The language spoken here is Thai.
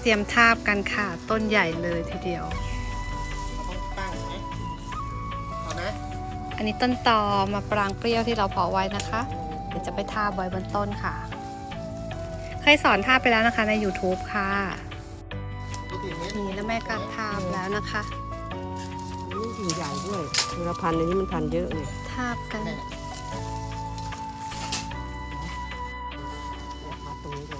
เตรียมทาบกันค่ะ ต้นใหญ่เลยทีเดียวอันนี้ต้นตอมาปรางเปรี้ยวที่เราเพาะไว้นะคะ เดี๋ยวจะไปทาบไว้บนต้นค่ะ เคยสอนทาบไปแล้วนะคะใน YouTube ค่ะนี่แล้วแม่ก็ทาบแล้วนะคะ นี่กิ่งใหญ่ด้วยคือเราพันในนี้มันพันเยอะเลยทาบกันมัตรงนี้เลย